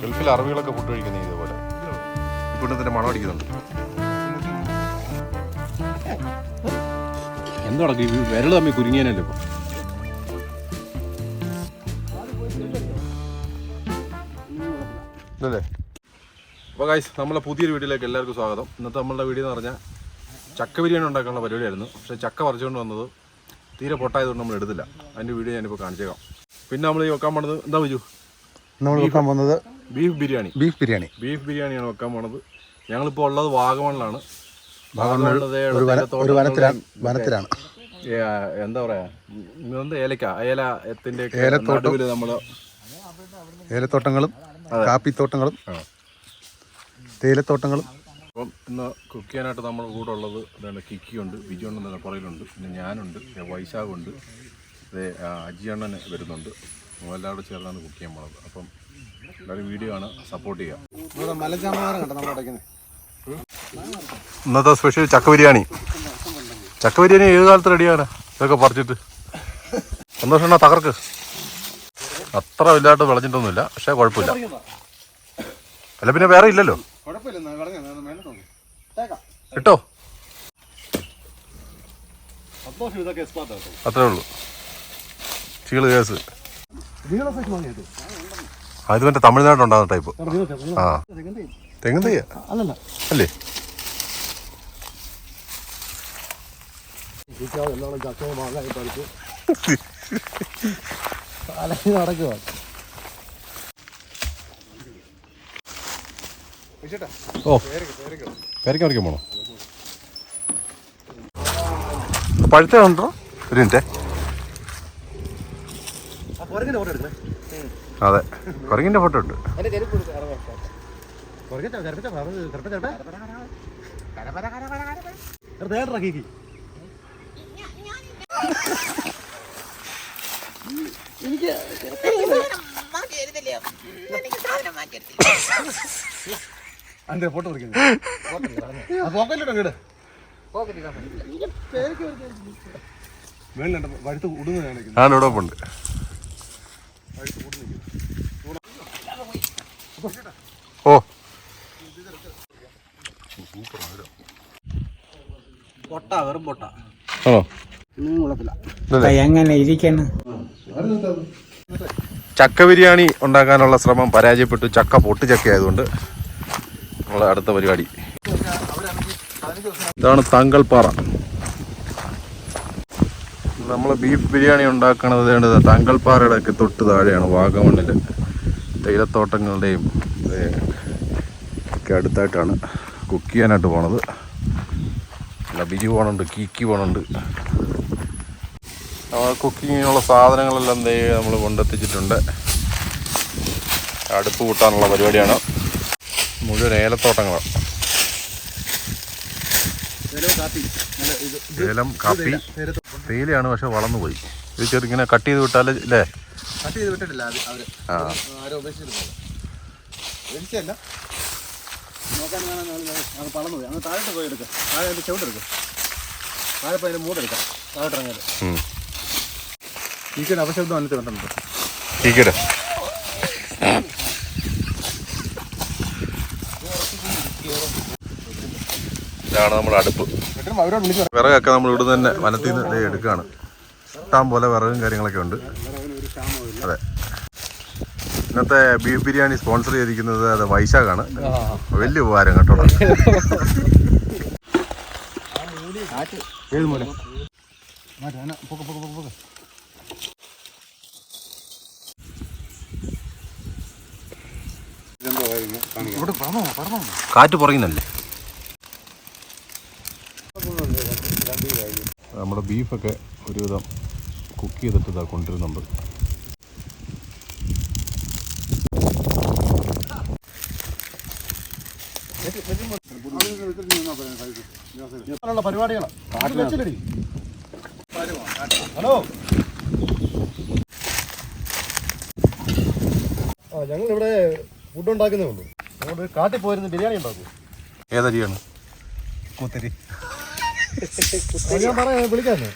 ഗൾഫിൽ അറബികളൊക്കെ ഫുഡ് കഴിക്കുന്നത് ഇതേപോലെ. ഇപ്പോൾ ഇതിന്റെ മണം അടിക്കുന്നുണ്ട്. എന്താ വിരൽ തമ്മിൽ കുരുങ്ങിയാനല്ലോ ഇപ്പൊ? ഇതല്ലേ? അപ്പോൾ ഗൈസ് നമ്മളെ പുതിയൊരു വീട്ടിലേക്ക് എല്ലാവർക്കും സ്വാഗതം. ഇന്നത്തെ നമ്മളുടെ വീഡിയോ എന്ന് പറഞ്ഞാൽ ചക്ക ബിരിയാണി ഉണ്ടാക്കാനുള്ള പരിപാടിയായിരുന്നു. പക്ഷേ ചക്ക പറിച്ചുകൊണ്ട് വന്നത് തീരെ പൊട്ടായതുകൊണ്ട് നമ്മൾ എടുത്തില്ല. അതിന്റെ വീഡിയോ ഞാനിപ്പോൾ കാണിച്ചേക്കാം. പിന്നെ നമ്മൾ ഈ വെക്കാൻ പോണത് എന്താ വിജു നമ്മൾ വെക്കാൻ പോകുന്നത് beef biryani. Beef biryani. Beef ബിരിയാണിയാണ് വെക്കാൻ പോണത്. ഞങ്ങളിപ്പോൾ ഉള്ളത് വാഗമണിലാണ്. ഒരു വനത്തിലാണ് വനത്തിലാണ്. എന്താ പറയാ? ഏലക്ക ഏല എത്തിന്റെ ഏലത്തോട്ടം. നമ്മൾ ഏലത്തോട്ടങ്ങളും കാപ്പിത്തോട്ടങ്ങളും. തേയിലത്തോട്ടങ്ങളും. അപ്പം ഇന്ന് കുക്ക് ചെയ്യാനായിട്ട് നമ്മുടെ കൂടെ ഉള്ളത് ഇതാണ് കിക്കി ഉണ്ട് എന്നുള്ള പുറയിലുണ്ട് പിന്നെ ഞാനുണ്ട് വൈശാഖുണ്ട് അതെ അജിയണ്ണന് വരുന്നുണ്ട്. എല്ലാവരും ചേർന്നാണ് കുക്ക് ചെയ്യാൻ പോണത്. അപ്പം എല്ലാവരും വീഡിയോ ആണ്. സപ്പോർട്ട് ചെയ്യാം. ഇന്നത്തെ സ്പെഷ്യൽ ചക്ക ബിരിയാണി. ചക്ക ബിരിയാണി ഏത് കാലത്ത് റെഡിയാണ് ഇതൊക്കെ പറിച്ചിട്ട്. സന്തോഷം തകർക്ക്? അത്ര വലുതായിട്ട് വിളഞ്ഞിട്ടൊന്നുമില്ല പക്ഷെ കുഴപ്പമില്ല. അല്ല പിന്നെ വേറെ ഇല്ലല്ലോ. കിട്ടോ അത്രേ ഉള്ളൂ. ചീൾ കേസ്. ഇത് മറ്റേ തമിഴ്നാട്ടിലുണ്ടാകുന്ന ടൈപ്പ് ആ. തെങ്ങ് തയ്യ അല്ലേ? ഓ. പേരയ്ക്ക പറിക്കാൻ പോണോ? പഴുത്ത ഉണ്ടോ ഒരു മിനിറ്റ്. അതെ. കുറങ്ങിന്റെ ഫോട്ടോ ഉണ്ട്. ആണ് ഇവിടെ ഉണ്ട് ഓ. ആണോ? ഇതല്ലേ? എങ്ങനെ ഇരിക്കുന്നു ചക്ക ബിരിയാണി ഉണ്ടാക്കാനുള്ള ശ്രമം പരാജയപ്പെട്ടു. ചക്ക പൊട്ട് ചക്ക ആയതുകൊണ്ട് നമ്മളെ അടുത്ത പരിപാടി. ഇതാണ് തങ്കൽപ്പാറ നമ്മൾ ബീഫ് ബിരിയാണി ഉണ്ടാക്കണത് തങ്കൽപ്പാറയുടെ ഒക്കെ തൊട്ട് താഴെയാണ് വാഗമണ്ണിൽ തേയിലത്തോട്ടങ്ങളുടെയും ഒക്കെ അടുത്തായിട്ടാണ് കുക്ക് ചെയ്യാനായിട്ട് പോണത്. ലബിജി പോകണുണ്ട് കീക്കി പോണുണ്ട്. കുക്കിങ്ങിനുള്ള സാധനങ്ങളെല്ലാം ദേ നമ്മൾ കൊണ്ടെത്തിച്ചിട്ടുണ്ട്. അടുപ്പ് കൂട്ടാനുള്ള പരിപാടിയാണ്. മുഴുവൻ ഏലത്തോട്ടങ്ങളാണ് ഏലം കാപ്പി. തേയിലയാണ് പക്ഷെ വളർന്നു പോയി ഇത് ചെറുങ്ങനെ കട്ട് ചെയ്ത് വിട്ടാൽ അല്ലേ കട്ട് ചെയ്ത് വിട്ടിട്ടില്ല അത് അവർ. ആ. ആരോ ഉപേക്ഷിച്ചിരുന്നത് ഉപേക്ഷിച്ചല്ല നോക്കാൻ കാണാൻ അത് പളന്നു പോയി. അങ്ങ് താഴോട്ട് പോയി എടുക്കാം. താഴെ അതിന്റെ താഴെ പോയി അതിന്റെ മൂടെടുക്കാം താഴോട്ട് ഇറങ്ങിയത്. ഉം. ഈക്കൊരു അപശബ്ദം വന്നിട്ട് കണ്ടിട്ടുണ്ട് ടീക്കറ്റ് ഇതാണ് നമ്മുടെ അടുപ്പ്. വിറകൊക്കെ നമ്മൾ ഇവിടെ തന്നെ വനത്തിൽ നിന്ന് എടുക്കുകയാണ് ഇഷ്ടം പോലെ വിറകും കാര്യങ്ങളൊക്കെ ഉണ്ട്. അതെ. ഇന്നത്തെ ബീഫ് ബിരിയാണി സ്പോൺസർ ചെയ്തിരിക്കുന്നത് അത് വൈശാഖാണ്. വലിയ ഉപകാരം കേട്ടോ. കാറ്റ് പുറയുന്നല്ലേ നമ്മുടെ ബീഫൊക്കെ ഒരുവിധം കുക്ക് ചെയ്തിട്ട് ഇതാ കൊണ്ടുവരുന്നുണ്ട്. ുള്ള പരിപാടികളാണ് ഹലോ. ആ ഞങ്ങൾ ഇവിടെ ഫുഡ് ഉണ്ടാക്കുന്നേ ഉള്ളൂ. ഞങ്ങൾ കാട്ടിൽ പോയിരുന്ന് ബിരിയാണി ഉണ്ടാക്കും. ഏതരിയാണ് കുത്തരി. ഞാൻ പറയാം വിളിക്കാന്ന്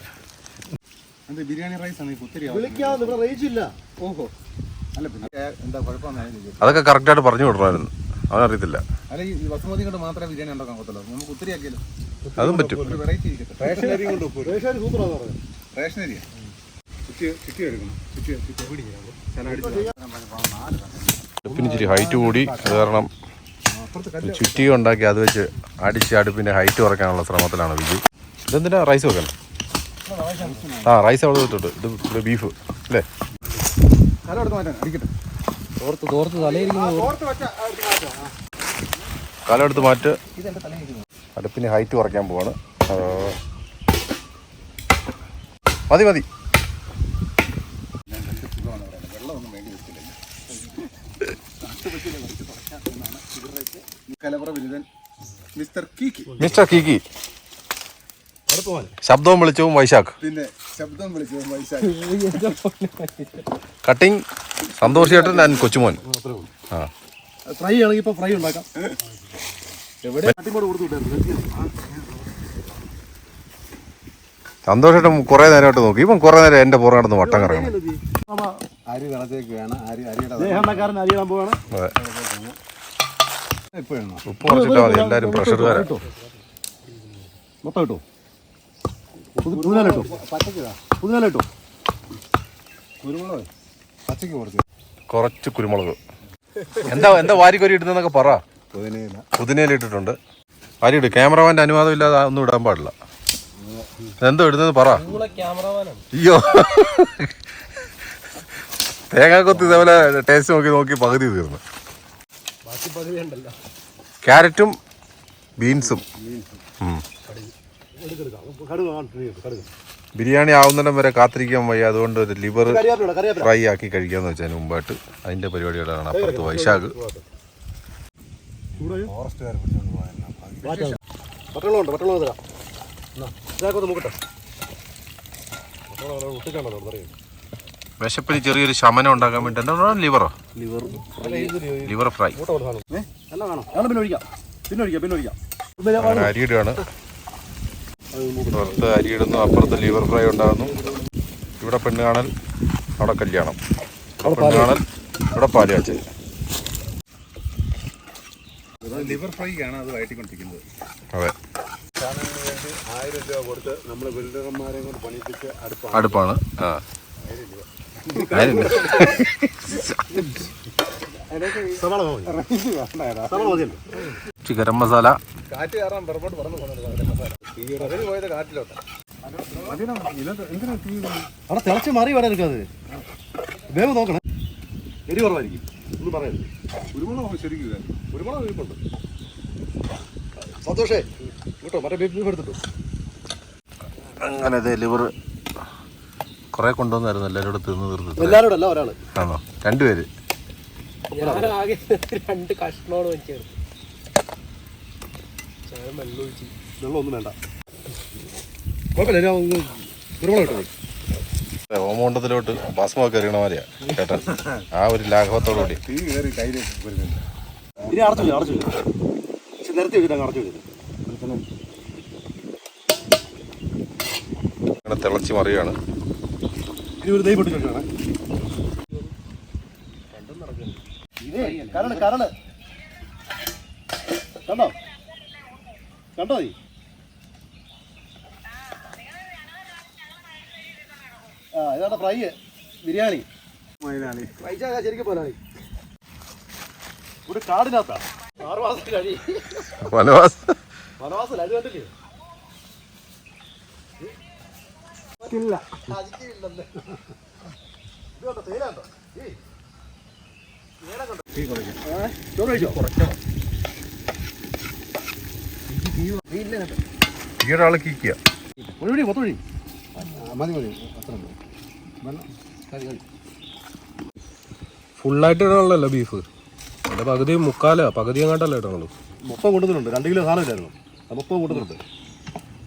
ബിരിയാണി റൈസ് ആണ് കുത്തിരി വിളിക്കാന്ന് ഇവിടെ റേഞ്ച് ഇല്ല. ഓഹോ. അല്ല പിന്നെ എന്താ കുഴപ്പമെന്നായിരുന്നു അതൊക്കെ കറക്റ്റായിട്ട് പറഞ്ഞു വിടണമായിരുന്നു അവനറിയത്തില്ല അല്ല ഈ ബസുമതി കൊണ്ട് മാത്രമേ ബിരിയാണി ഉണ്ടാക്കാൻ പറ്റുള്ളൂ നമുക്ക് ഒത്തിരി ആക്കിയല്ലോ അതും പറ്റും. ഒരു വെറൈറ്റി ഇരിക്കട്ടെ റേഷൻ അരി കൊണ്ട് ഉപ്പ് റേഷൻ അരി സൂപ്പറാന്ന് പറഞ്ഞു റേഷൻ അരിയാ ചുറ്റി ചുറ്റി എടുക്കണം. ചുറ്റി ചുറ്റി. അടുപ്പിന് ഇച്ചിരി ഹൈറ്റ് കൂടി. അത് കാരണം ചുറ്റി ചുറ്റിക ഉണ്ടാക്കി അത് വെച്ച് അടിച്ച് അടുപ്പിന്റെ ഹൈറ്റ് കുറയ്ക്കാനുള്ള ശ്രമത്തിലാണ് വിജി. ഇതെന്തിനാ റൈസ് വെക്കണം? ആ റൈസ് അവിടെ ഇട്ടിട്ട്. ഇത് ബീഫ് അല്ലേ? തോർത്ത് തോർത്ത് തലയിരിക്കുന്നു കാലെടുത്ത് മാറ്റ്. അടുപ്പിന് ഹൈറ്റ് കുറയ്ക്കാൻ പോവാണ്. മതി മതി. മിസ്റ്റർ കീക്കി. മിസ്റ്റർ കീക്കി. ശബ്ദവും വിളിച്ചവും വൈശാഖ് പിന്നെ ശബ്ദം വിളിച്ചവും വൈശാഖ് കട്ടിങ് സന്തോഷ് ചേട്ടൻ ഞാൻ കൊച്ചുമോൻ ആ ഫ്രൈ ആണെങ്കിൽ ഇപ്പൊ ഫ്രൈ ഉണ്ടാക്കാം എവിടെ കുറെ നേരമായിട്ട് നോക്കി ഇപ്പം കുറെ നേരം എന്റെ പുറകെ നടന്ന് വട്ടം കറങ്ങണം അരി കളത്തേക്ക് വേണം അരി അരിയുടെ പോവാണ് ഉപ്പ് കുറച്ചിട്ടാ മതി എല്ലാവരും പ്രഷറുകാരാ മൊത്തം ഇട്ടോ പുതിനാലിട്ടോ. പുതിനാലിട്ടോ. കുരുമുളക് പച്ചക്ക് കൊടുത്തു കുറച്ച് കുരുമുളക്. എന്താ എന്താ വാരിക്കൊരി ഇടുന്നതെന്നൊക്കെ പറ. പുതിനയില പുതിനയിൽ ഇട്ടിട്ടുണ്ട്. വാരി ഇട് ക്യാമറമാന്റെ അനുവാദം ഇല്ലാതെ ഒന്നും ഇടാൻ പാടില്ല. എന്തോ ഇടുന്നത് പറ. അയ്യോ. തേങ്ങാക്കൊത്ത് ഇതേപോലെ ടേസ്റ്റ് നോക്കി നോക്കി പകുതി തീർന്നു. ബാക്കി പകുതി ഉണ്ടല്ലോ. ക്യാരറ്റും ബീൻസും ഉം. കടുക് കടുക് കടുക് ബിരിയാണി ആവുന്നിടം വരെ കാത്തിരിക്കാൻ വയ്യ. അതുകൊണ്ട് ഒരു ലിവർ ഫ്രൈ ആക്കി കഴിക്കാന്ന് വെച്ചാൽ മുമ്പായിട്ട് അതിന്റെ പരിപാടികളാണ് അപ്പുറത്ത് വൈശാഖ്. വിശപ്പിന് ചെറിയൊരു ശമനം ഉണ്ടാക്കാൻ വേണ്ടി എന്താ ലിവറോ? Liver liver fry. ഒഴിക്കാം. ഒഴിക്കാം പിന്നെ ഒഴിക്കാം. അരിയിടുകയാണ് പുറത്ത് അരിയിടുന്നു അപ്പുറത്ത് ലിവർ ഫ്രൈ ഉണ്ടാകുന്നു. ഇവിടെ പെണ്ണ് കാണൽ അവിടെ കല്യാണം. പെണ്ണ് കാണൽ ഇവിടെ പാൽ കാച്ചൽ. ലിവർ ഫ്രൈക്കാണ് അത് വയറ്റിക്കൊണ്ടിരിക്കുന്നത് അതെ ആയിരം രൂപ കൊടുത്ത് നമ്മൾ ബിൽഡർമാരെ കൊണ്ട് പണിയിപ്പിച്ച് അടുപ്പാണ് അടുപ്പാണ് സവാള സവാള മതിയല്ലോ. ഇച്ചിരി ഗരം മസാല. കാറ്റ് കയറാൻ പുറകോട്ട് പറന്ന് പോകുന്നത് അതിന് പോയത് കാറ്റിലോട്ട്. എന്തിനാ തീ അവിടെ തിളച്ച് മാറി വരാൻ എടുക്കാത് വേഗം നോക്കണേ. എരി കുറവായിരിക്കും. ഒന്നും പറയരുത്. കുരുമുളക് ശരിക്കും. ഒരുപാട് വീപ്പുണ്ട് സന്തോഷേ. കേട്ടോ മറ്റേ ബീഫ് എടുത്തിട്ടു. അങ്ങനെ അതെ ലിവർ കുറെ കൊണ്ടുവന്നായിരുന്നു എല്ലാവരും കൂടെ തിന്ന് തീർന്നു ഒരാൾ. ആണോ? രണ്ടുപേര്. രണ്ട് കഷ്ണോട് വെച്ചെടുത്തു ശകലം വെള്ളം ഒഴിച്ച് വെള്ളം ഒന്നും വേണ്ട. കുഴപ്പമില്ല ഞാൻ ഒന്ന് കുരുമുളക് ഇട്ടോ ഓമോണ്ടത്തിലോട്ട് ഭസ്മൊക്കെ എറിയണ മാതിരിയാ കേട്ടോ ആ ഒരു ലാഘവത്തോടു കൂടി തീ കയറി കയ്യിലേക്ക് വരുന്നുണ്ട്. ഇനി അടച്ചില്ല അടച്ചില്ല. പക്ഷെ നിരത്തി വെച്ചിട്ട് അടച്ചു വെച്ചിട്ട്. അങ്ങനെ തിളച്ച് മറിയാണ് ഇനി ഒരു ദൈവം പൊട്ടിച്ചോട്ടാണ് ഇതേ കരണ് കരണ് കണ്ടോ? കണ്ടോ നീ? ആ ഇതാണ് ഫ്രൈ ബിരിയാണി. മൈനാളി വൈശാഖ ശരിക്കും പോലാണി ഇവിടെ കാടിനകത്താ. ആറു മാസം കഴി വനവാസം. വനവാസല്ല അത് കണ്ടില്ലേ? ഇല്ല. കഴിച്ചോ? ഇത് കണ്ടോ തേയിലുണ്ടോ ഏയ് തേയില കണ്ടോ തീ കുറയ്ക്കും ഏ? ചോറ് കഴിച്ചോ ഈ ഒരാൾ കീക്കുക ഒഴിവഴി മൊത്തം ഒഴി മതി. മതി. അത്ര ഫുള്ളായിട്ട് ഇടാനുള്ളല്ലോ ബീഫ്? അതിന്റെ പകുതി മുക്കാലോ. പകുതി എങ്ങാട്ടല്ലോ ഇടണുള്ളൂ. മൊത്തം കൊണ്ടുവന്നിട്ടുണ്ട് രണ്ട് കിലോ സാധനം ഇല്ലായിരുന്നു. മൊത്തം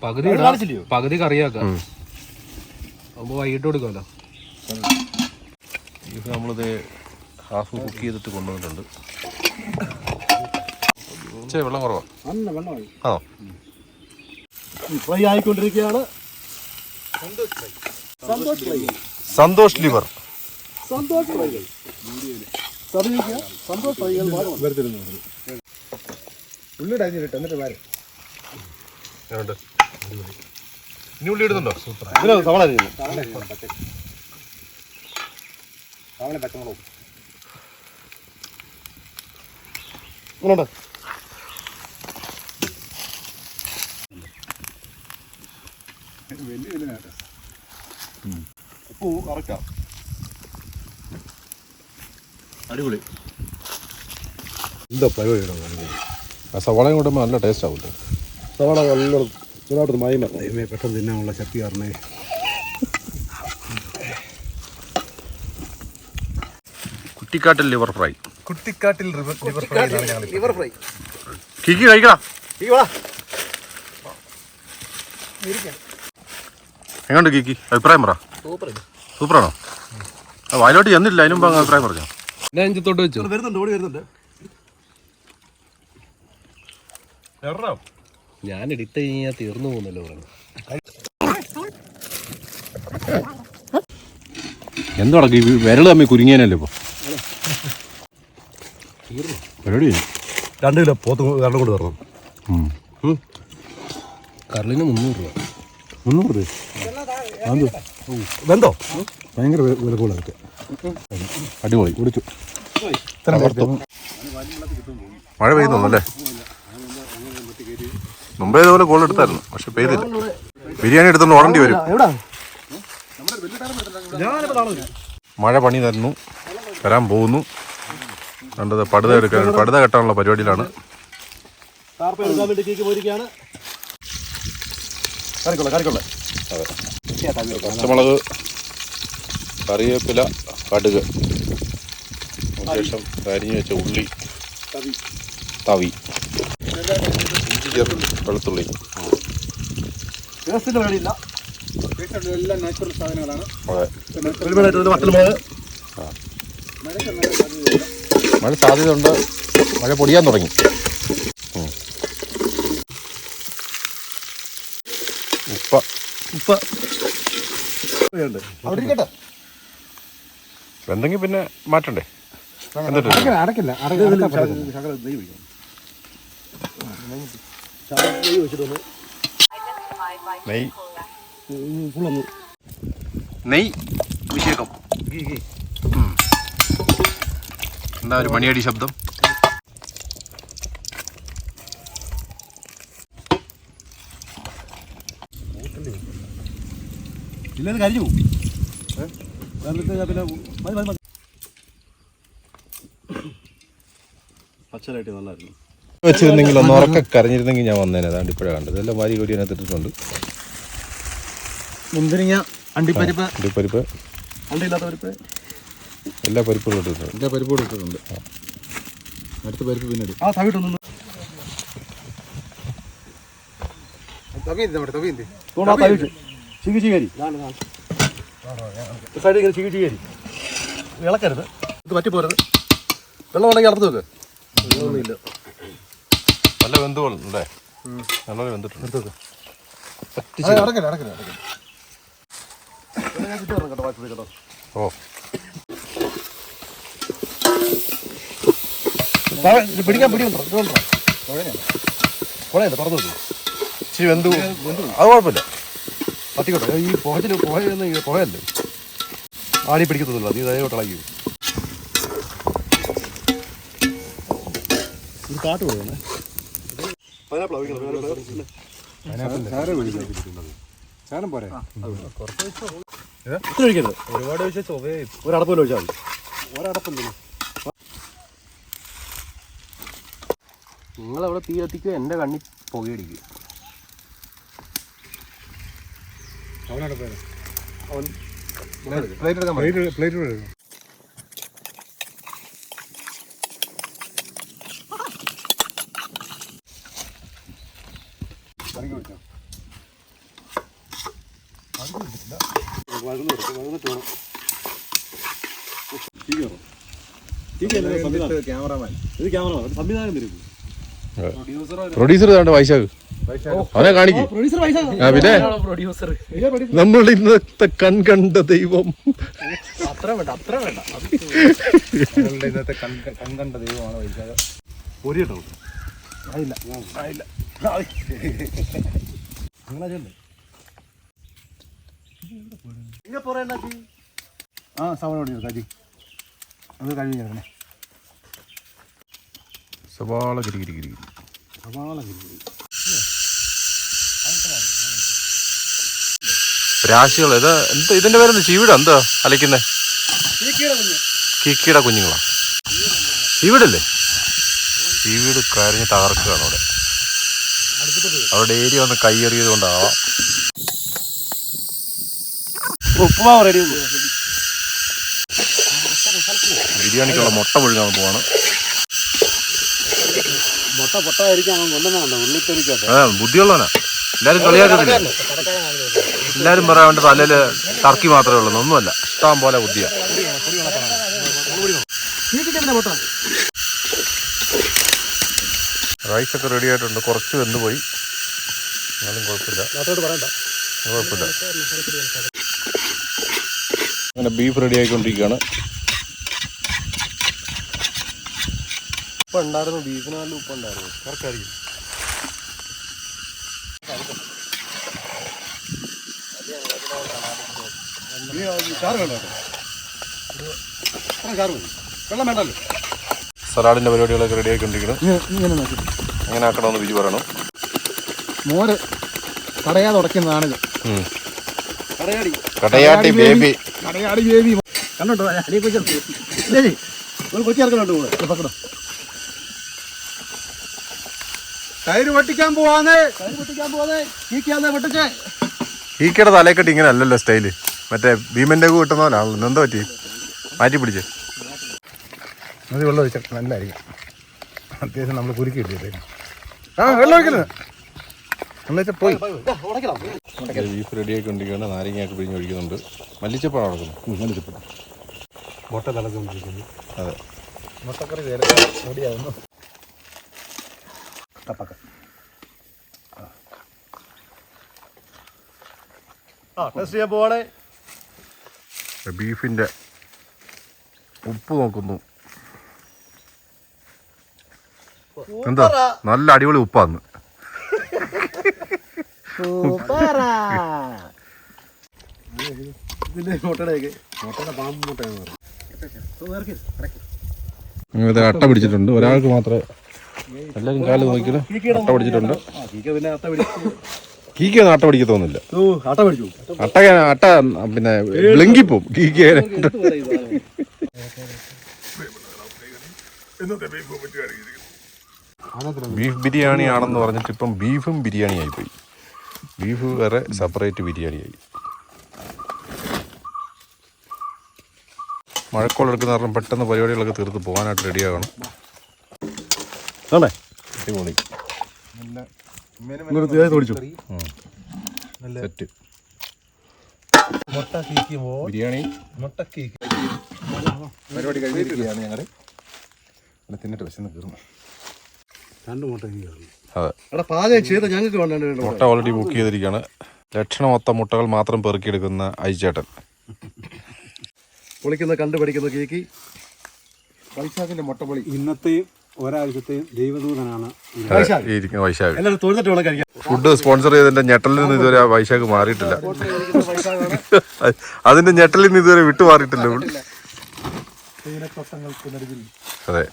പകുതി ഇടാം? പകുതി കറിയാക്കാം. അപ്പോൾ വൈകിട്ട് കൊടുക്കാമല്ലോ ബീഫ് നമ്മളിത് ഹാഫ് കുക്ക് ചെയ്തിട്ട് കൊണ്ടുവന്നിട്ടുണ്ട്. ഇച്ചിരി വെള്ളം കുറവാ. നല്ല വെള്ളമായി. ആണോ? ഫ്രൈ ആയിക്കൊണ്ടിരിക്കുകയാണ്. സന്തോഷ് ഫ്രൈ. സന്തോഷ് ലിവർ. സന്തോഷ് ഫ്രൈകൾ സമീപിക്കുക സന്തോഷ് ഫ്രൈകൾ വാഗമൺ ഉള്ളിട്ട് അരിഞ്ഞിട്ട് എന്നിട്ട് വരെ. ഇനി ഉള്ളി ഇടുന്നുണ്ടോ? സൂപ്പർ സവാള അവളെ പച്ചമുളകും. വലിയ ഇതിനായിട്ട് ഉപ്പ് കറക്റ്റാ അടിപൊളി. എന്താ പരിപാടി ആ സവാളയും കൂടെ നല്ല ടേസ്റ്റ് ആവില്ലേ സവാള നല്ല ചെറുതായിട്ട് മയം ദൈവമേ പെട്ടെന്ന് തിന്നാനുള്ള ശക്തി കാരണേ. കുട്ടിക്കാട്ടിൽ liver fry കുട്ടിക്കാട്ടിൽ river liver fry liver fry Kikki കഴിക്കടാ. വാ എങ്ങോട്ട് കിക്കി? അഭിപ്രായം പറ. സൂപ്പറാണോ. ആ, വയലോട്ട് ചെന്നില്ല അതിന് മുമ്പ് അഭിപ്രായം പറഞ്ഞോ. ഞാൻ അഞ്ചത്തോട്ട് വെച്ചു. വരുന്നുണ്ട് ഓടി വരുന്നുണ്ട്. ഞാൻ എടുത്തു കഴിഞ്ഞാൽ തീർന്നു പോകുന്നല്ലോ പറഞ്ഞു എന്താ ഈ വിരൽ തമ്മിൽ കുരുങ്ങിയനല്ലേ ഇപ്പോൾ പരിപാടി രണ്ട് കിലോ പോത്ത് വെള്ളം കൊണ്ട് തരണം. കരളിന് മുന്നൂറ് രൂപ. മുന്നൂറ് രൂപ? അത് വെന്തോ? ഭയങ്കര വില കൂടുതലാണ് അടിപൊളി. കുടിച്ചു. മഴ പെയ്യുന്നല്ലേ മുമ്പേ ഇതുപോലെ ഗോൾ എടുത്തായിരുന്നു പക്ഷെ പെയ്തില്ല. ബിരിയാണി എടുത്തോണ്ട് ഓടേണ്ടി വരും. മഴ പണി തരുന്നു വരാൻ പോകുന്നു. കണ്ടത് പടുത എടുക്കാൻ പടുത കെട്ടാനുള്ള പരിപാടിയിലാണ്. കാർപ്പ എടുക്കാൻ വേണ്ടി കേക്ക് പോയിരിക്കുകയാണ്. കറിക്കൊള്ള കറിക്കൊള്ള. പച്ചമുളക് കറിവേപ്പില കടുക് ശേഷം കരിഞ്ഞു വെച്ച ഉള്ളി തവി. ഇഞ്ചി ചേർത്ത് വെളുത്തുള്ളി മഴ വേണ്ടിയില്ല എല്ലാം സാധനങ്ങളാണ് മഴ പൊടിയാൻ തുടങ്ങി. ഉപ്പ. ഉപ്പ്. എന്തെങ്കിലും പിന്നെ മാറ്റണ്ടേ? അടക്കില്ല നെയ് അഭിഷേകം എന്താ ഒരു മണിയടി ശബ്ദം? ഇല്ല ഇത് കരിഞ്ഞു പോകും പിന്നെ മതി മതി മതി. പച്ചലായിട്ട് നല്ലായിരുന്നു വെച്ചിരുന്നെങ്കിൽ ഒന്ന് ഉറക്കെ കരഞ്ഞിരുന്നെങ്കിൽ ഞാൻ വന്നേനെ. അതാണ്ട് ഇപ്പോഴാണ് കണ്ടത്. എല്ലാം വാരി കൂടി അതിനകത്ത് ഇട്ടിട്ടുണ്ട്. മുന്തിരിങ്ങ അണ്ടിപ്പരിപ്പ്. അണ്ടിപ്പരിപ്പ്. അണ്ടിയില്ലാത്ത പരിപ്പ്? എല്ലാ പരിപ്പുകളും ഇട്ടിട്ടുണ്ട്. എല്ലാ പരിപ്പ് ഇട്ടിട്ടുണ്ട്. അടുത്ത പരിപ്പ് പിന്നെ ആ തവിട്ടൊന്നും തവി എന്ത് നമ്മുടെ തവി എന്ത് തോന്നാ തവിട്ട് ചികി ചികരി സൈഡിൽ ഇങ്ങനെ ചികി ചികരി ഇളക്കരുത്. ഇത് പറ്റിപ്പോരുത് വെള്ളം ഉണ്ടെങ്കിൽ അടർത്ത് വെക്ക്. ഒന്നുമില്ല നല്ല വെന്തുകൊള്ളു അല്ലേ നല്ലപോലെ വെന്തിട്ടുണ്ട്. അടക്കല്ല അടക്കല്ല അടക്കല്ല കേട്ടോ വാച്ച് കേട്ടോ ഓ. ഇത് പിടിക്കാൻ പിടിയുണ്ടോ ഇതുണ്ടോ വെക്കും. ഇച്ചിരി വെന്തു. അത് കുഴപ്പമില്ല. തട്ടിക്കോട്ടെ ഈ പുകച്ചിൽ പുകയെന്ന് പുഴയല്ലേ ആടി പിടിക്കത്തൊന്നുമില്ല. നീ ദയവോട്ട് ഇളകി ഇത് കാട്ട് പോകണേ പോരെ. ഇത്ര ഒഴിക്കരുത്. ഒരുപാട് ചൊവ്വേ പോലെ ഒഴിച്ചാൽ മതി. ഒരടപ്പില്ല നിങ്ങളവിടെ തീ കത്തിക്കുക എന്റെ കണ്ണി പുകയടിക്കുക. പ്ലേറ്റ് എടുക്കാൻ പ്ലേറ്റ് പ്ലേറ്റ് ക്യാമറമാൻ. ഇത് ക്യാമറ സംവിധാനം തരും പ്രൊഡ്യൂസർ പ്രൊഡ്യൂസർ വൈശാഖ് അവനെ കാണിക്കും. പിന്നെ? നമ്മളുടെ ഇന്നത്തെ കൺ കണ്ട ദൈവം. അത്ര വേണ്ട അത്ര വേണ്ട. ഇന്നത്തെ കൺ- കണ്ട ദൈവമാണ് വൈശാഖ ആയില്ല. ആയില്ല. അങ്ങനെ ചെല്ലേ ആ സവനോട് കഴി അത് കഴിഞ്ഞ് സവാള കിരി കിരി കിരി രാശികൾ. ഇത് എന്താ ഇതിന്റെ പേരെന്ത്? ചീവിട എന്താ അലക്കുന്നേ കിക്കിയുടെ കുഞ്ഞുങ്ങളാ. ചീവിടല്ലേ? ചീവീട് കരഞ്ഞ് തകർക്കുകയാണ് അവിടെ. അവരുടെ ഏരിയ വന്ന് കയ്യേറിയത് കൊണ്ടാവാം. ഉപ്പുമാവ് റെഡി ബിരിയാണിക്കുള്ള മുട്ട പുഴുങ്ങാൻ പോവാണ്. മുട്ട പൊട്ടായിരിക്കും ബുദ്ധിയുള്ളവനാ. എല്ലാരും എല്ലാരും പറയാണ്ട് തലയിൽ ടർക്കി മാത്രമേ ഉള്ളൂ. ഒന്നുമല്ല. ഇഷ്ടം പോലെ ബുദ്ധിയാ. റൈസ് ഒക്കെ റെഡി ആയിട്ടുണ്ട്. കുറച്ച് വെന്ത് പോയി എന്നാലും കുഴപ്പമില്ല. അങ്ങനെ ബീഫ് റെഡി ആയിക്കൊണ്ടിരിക്കുകയാണ്. ഉപ്പുണ്ടായിരുന്നു. ബീഫിന് നല്ല ഉപ്പ് ഉണ്ടായിരുന്നു കറക്റ്റായിരിക്കും ചാറ് വേണ്ട കേട്ടോ. ചാറ് മതി. വെള്ളം വേണ്ടല്ലോ. സലാഡിന്റെ പരിപാടികളൊക്കെ റെഡി ആയിക്കൊണ്ടിരിക്കണം ഇങ്ങനെ നോക്കി. എങ്ങനെ ആക്കണമെന്ന് വിജി പറയണം? മോര് കടയാതെ ഉടക്കുന്നതാണിത് കടയാടി. കടയാടി ബേബി. കടയാടി ബേബി. കണ്ടോ അടിയെ കൊച്ചു ഒരു കൊച്ചി ഇറക്കുന്നുണ്ട് കൂടെ പക്കടോ. തൈര് വെട്ടിക്കാൻ പോവാന്നേ. തൈര് വെട്ടിക്കാൻ പോവാന്നേ. കീക്കിയാന്നേ വെട്ടിച്ചേ ഈക്കയുടെ തലയെക്കെട്ടി ഇങ്ങനെ അല്ലല്ലോ സ്റ്റൈൽ. മറ്റേ ഭീമന്റെ കൂട്ടുന്ന പോലാണല്ലോ എന്താ പറ്റി? മാറ്റി പിടിച്ച്. അത് വെള്ളം ഒഴിച്ചാൽ നല്ലതായിരിക്കും അത്യാവശ്യം നമ്മൾ കുരുക്കി ഇട്ടിട്ടേക്കാം ആ വെള്ളം ഒഴിക്കുന്നത് വെള്ളം പോയി. ബീഫ് റെഡി ആയിക്കൊണ്ടിരിക്കുകയാണ് നാരങ്ങയൊക്കെ പിഴിഞ്ഞ് ഒഴിക്കുന്നുണ്ട്. മല്ലിച്ചപ്പഴം നടക്കുന്നത് മല്ലിച്ചപ്പഴം മുട്ട തിളക്കൊണ്ടിരിക്കുന്നു അതെ. മുട്ടക്കറി റെഡിയാവുന്നു തപ്പക്ക ആ ടെസ്റ്റ് ചെയ്യാൻ പോവാണേ. ബീഫിന്റെ ഉപ്പ് നോക്കുന്നു. എന്താ? നല്ല അടിപൊളി ഉപ്പാന്ന്. ഇത് അട്ട പിടിച്ചിട്ടുണ്ട്. ഒരാൾക്ക് മാത്രമേ എല്ലാവരും കാൽ നോക്കിയത് അട്ട പിടിച്ചിട്ടുണ്ട്. ആ കീക്ക പിന്നെ അട്ട പിടിച്ചു. കീക്കൊന്നും അട്ട പിടിക്കത്തൊന്നുമില്ല ഓ അട്ട പിടിച്ചു? അട്ട അട്ട പിന്നെ ബ്ലിങ്കിപ്പോവും കീക്ക് ബീഫ് ബിരിയാണി ആണെന്ന് പറഞ്ഞിട്ട് ഇപ്പം ബീഫും ബിരിയാണി ആയി പോയി ബീഫ് വേറെ സെപ്പറേറ്റ് ബിരിയാണി ബിരിയാണിയായി മഴക്കോളെടുക്കുന്ന കാരണം പെട്ടെന്ന് പരിപാടികളൊക്കെ തീർത്ത് പോകാനായിട്ട് റെഡിയാകണം ആണേ? അടിപൊളി. ഇങ്ങോട്ട് തോടിച്ചു സെറ്റ്. മുട്ട ബിരിയാണി. മുട്ട കീക്ക്. പരിപാടി കഴിഞ്ഞിരിക്കുകയാണ് ഞങ്ങൾ തിന്നിട്ട് വിശന്ന് കീറുന്നു രണ്ട് മുട്ട കീക്കുന്നു അതെ. എടാ പാചകം ചെയ്ത ഞങ്ങൾക്ക് വേണ്ട മുട്ട. ഓൾറെഡി ബുക്ക് ചെയ്തിരിക്കുകയാണ് ലക്ഷണമൊത്ത മുട്ടകൾ മാത്രം പെറുക്കിയെടുക്കുന്ന അയച്ചേട്ടൻ പൊളിക്കുന്ന കണ്ടുപിടിക്കുന്ന കേക്ക്. വൈശാഖിന്റെ മുട്ട പൊളി. ഇന്നത്തെയും ഒരാഴ്ചത്തെയും ദൈവദൂതനാണ് എല്ലാവരും ഫുഡ് സ്പോൺസർ ചെയ്തതിന്റെ ഞെട്ടലിൽ നിന്ന് ഇതുവരെ ആ വൈശാഖ് മാറിയിട്ടില്ല. അതിന്റെ ഞെട്ടലിൽ നിന്ന് ഇതുവരെ വിട്ടു മാറിയിട്ടില്ല. അതെ.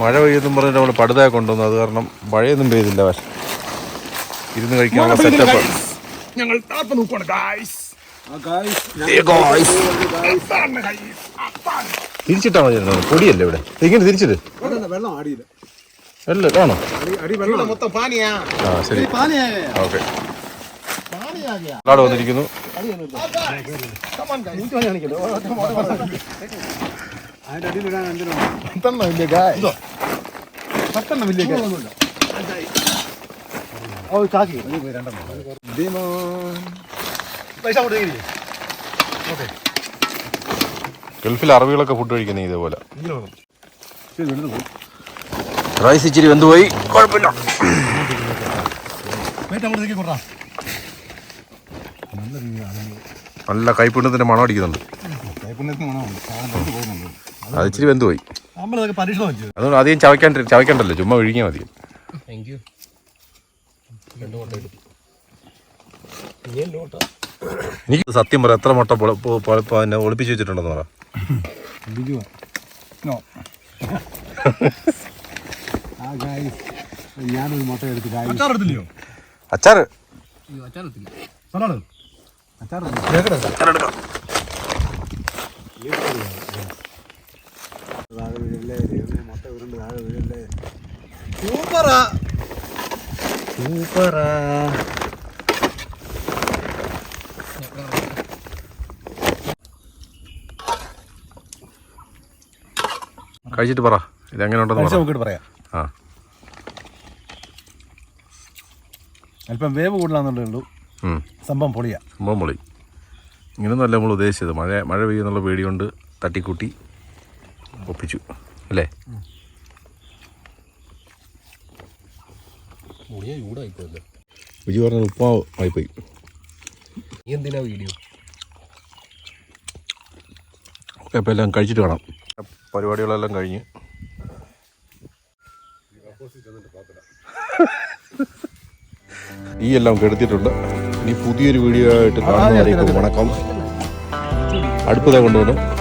മഴ പെയ്യുന്നു പറഞ്ഞിട്ട് നമ്മൾ പടുതായി കൊണ്ടുവന്നു. അത് കാരണം മഴയൊന്നും പെയ്തില്ല പക്ഷെ. ഇരുന്ന് കഴിക്കാനുള്ള സെറ്റപ്പ് ഞങ്ങൾ ഗായ്സ് നോക്കുവാണ് ഗായ്സ് തിരിച്ചിട്ടാ മതി. പൊടിയല്ലേ ഇവിടെ? ഇങ്ങനെ തിരിച്ചിട്ട് വെള്ളം ആടിയില്ല അല്ല പാനിയാ ആ ശരി. ഓക്കെ. വന്നിരിക്കുന്നു. പൈസ അതിന്റെ അടിയിലിടാൻ ഗൾഫിൽ അറബികളൊക്കെ ഫുഡ് കഴിക്കുന്നത് ഇതേപോലെ. റൈസ് ഇച്ചിരി വെന്ത് പോയി. കുഴപ്പമില്ല. നല്ല കൈപ്പുണ്യത്തിന്റെ മണം അടിക്കുന്നുണ്ട്. അത് ഇച്ചിരി വെന്ത് പോയി അതുകൊണ്ട് അധികം ചവയ്ക്കാൻ ചവയ്ക്കണ്ടല്ലോ. ചുമ്മാ ഒഴുകിയാൽ മതി. താങ്ക് യു എനിക്ക് സത്യം പറയാം എത്ര മുട്ട പൊള- ഒളിപ്പിച്ച് വെച്ചിട്ടുണ്ടെന്ന് ബിജുവാ നോ ആ ഗായ്സ് ഞാനൊരു മുട്ട എടുത്ത് ഗായ് അച്ചാർ എടുത്തില്ലയോ അച്ചാർ അച്ചാറത്തില്ല സലാഡ്? അച്ചാർ താഴെ വീഴല്ലേ മുട്ട ഉരുണ്ട് താഴെ വീഴല്ലേ സൂപ്പറാ. സൂപ്പറാ. കഴിച്ചിട്ട് പറ. ഇത് എങ്ങനെ ഉണ്ടെന്ന് നോക്കിട്ട് നോക്കിയിട്ട് പറയാം. ആ. അല്പം വേവ് കൂടുതലാണെന്നുള്ളേ ഉള്ളൂ. സംഭവം പൊളിയാ. സംഭവം പൊളി. ഇങ്ങനൊന്നുമല്ല നമ്മൾ ഉദ്ദേശിച്ചത്. മഴ മഴ പെയ്യുന്നുള്ള പേടി കൊണ്ട് തട്ടിക്കൂട്ടി ഒപ്പിച്ചു. അല്ലേ? വിജി പറഞ്ഞത് ഉപ്പാവ് ആയിപ്പോയി. എന്തിനാ വീഡിയോ? ഓക്കെ അപ്പോൾ എല്ലാം കഴിച്ചിട്ട് കാണാം. പരിപാടികളെല്ലാം കഴിഞ്ഞ്. ഈ എല്ലാം കെടുത്തിട്ടുണ്ട്. ഇനി പുതിയൊരു വീഡിയോ ആയിട്ട് കാണുന്നതായിരിക്കും. വണക്കം. അടുപ്പതേ കൊണ്ടുവന്നു.